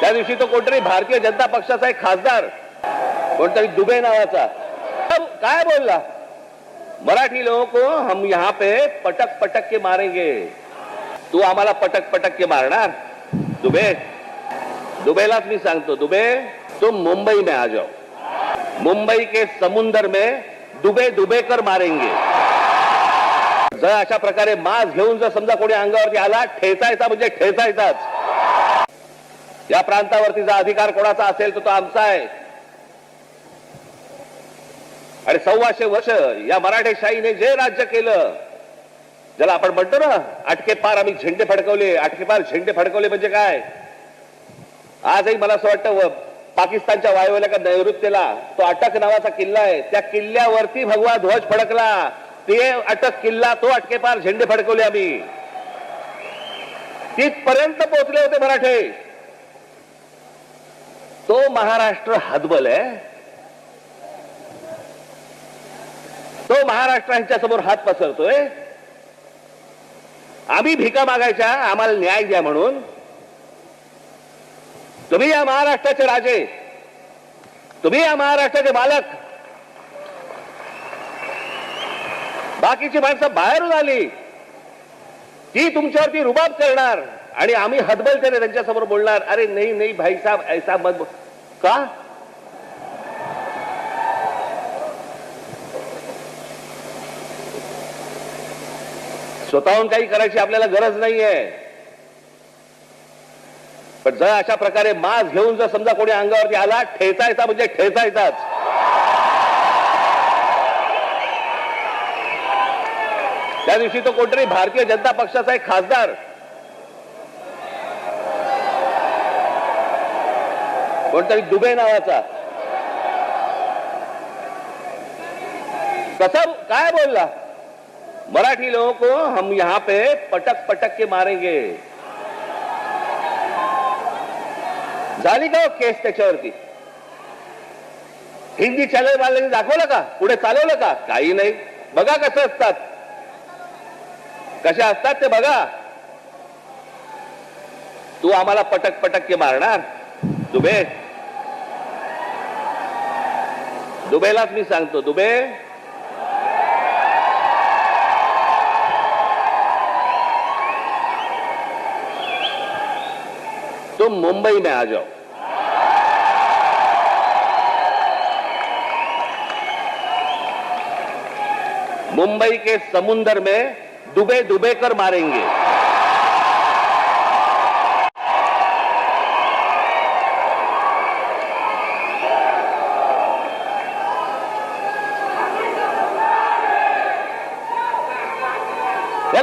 त्या दिवशी तो कोणतरी भारतीय जनता पक्षाचा एक खासदार कोणतरी दुबे नावाचा. काय बोलला? मराठी लोगों को हम यहाँ पे पटक पटक के मारेंगे. तू आम्हाला पटक पटक के मारणार? दुबे दुबेलाच मी सांगतो दुबे तुम मुंबई में आ जाओ. मुंबई के समुंदर में दुबे दुबे कर मारेंगे. जर अशा प्रकारे मास घेऊन जर समजा कोणी अंगावरती आला ठेचायचा म्हणजे ठेचायचाच. या प्रांतावरतीचा अधिकार कोणाचा असेल तर तो आमचा आहे. आणि सव्वाशे वर्ष या मराठेशाहीने जे राज्य केलं ज्याला आपण म्हणतो ना अटकेपार आम्ही झेंडे फडकवले अटकेपार झेंडे फडकवले म्हणजे काय? आजही मला असं वाटतं पाकिस्तानच्या वायव्याला का नैऋत्येला तो अटक नावाचा किल्ला आहे. त्या किल्ल्यावरती भगवा ध्वज फडकला. ते अटक किल्ला तो अटकेपार झेंडे फडकवले आम्ही. तिथपर्यंत पोहोचले होते मराठे. तो महाराष्ट्र हतबल आहे. तो महाराष्ट्र यांच्या समोर हात पसरतोय. आम्ही भिका मागायच्या आम्हाला न्याय द्या म्हणून. तुम्ही या महाराष्ट्राचे राजे. तुम्ही या महाराष्ट्राचे मालक. बाकीची माणसं बाहेरून आली. ती तुमच्यावरती रुबाब करणार आणि आम्ही हतबलतेने त्यांच्यासमोर बोलणार अरे नाही नाही भाई साहब ऐसा मत का? स्वतःहून काही करायची आपल्याला गरज नाहीये. पण जर अशा प्रकारे मास घेऊन जर समजा कोणी अंगावरती आला ठेचायचा म्हणजे ठेचायचाच. त्या दिवशी तो कोणतरी भारतीय जनता पक्षाचा एक खासदार कोणतरी दुबे नावाचा. कसा काय बोलला? मराठी लोगों को हम यहाँ पे पटक पटक के मारेंगे. झाली का हो केस त्याच्यावरती? हिंदी चॅनल वाल्यांनी दाखवलं का? पुढे चालवलं का? काही नाही. बघा कसं असतात. कशा असतात ते बघा. तू आम्हाला पटक पटक के मारणार? दुबे? दुबेलाच मी सांगतो दुबे. तुम मुंबई में आ जाओ. मुंबई के समुंदर में डूबे डूबे कर मारेंगे.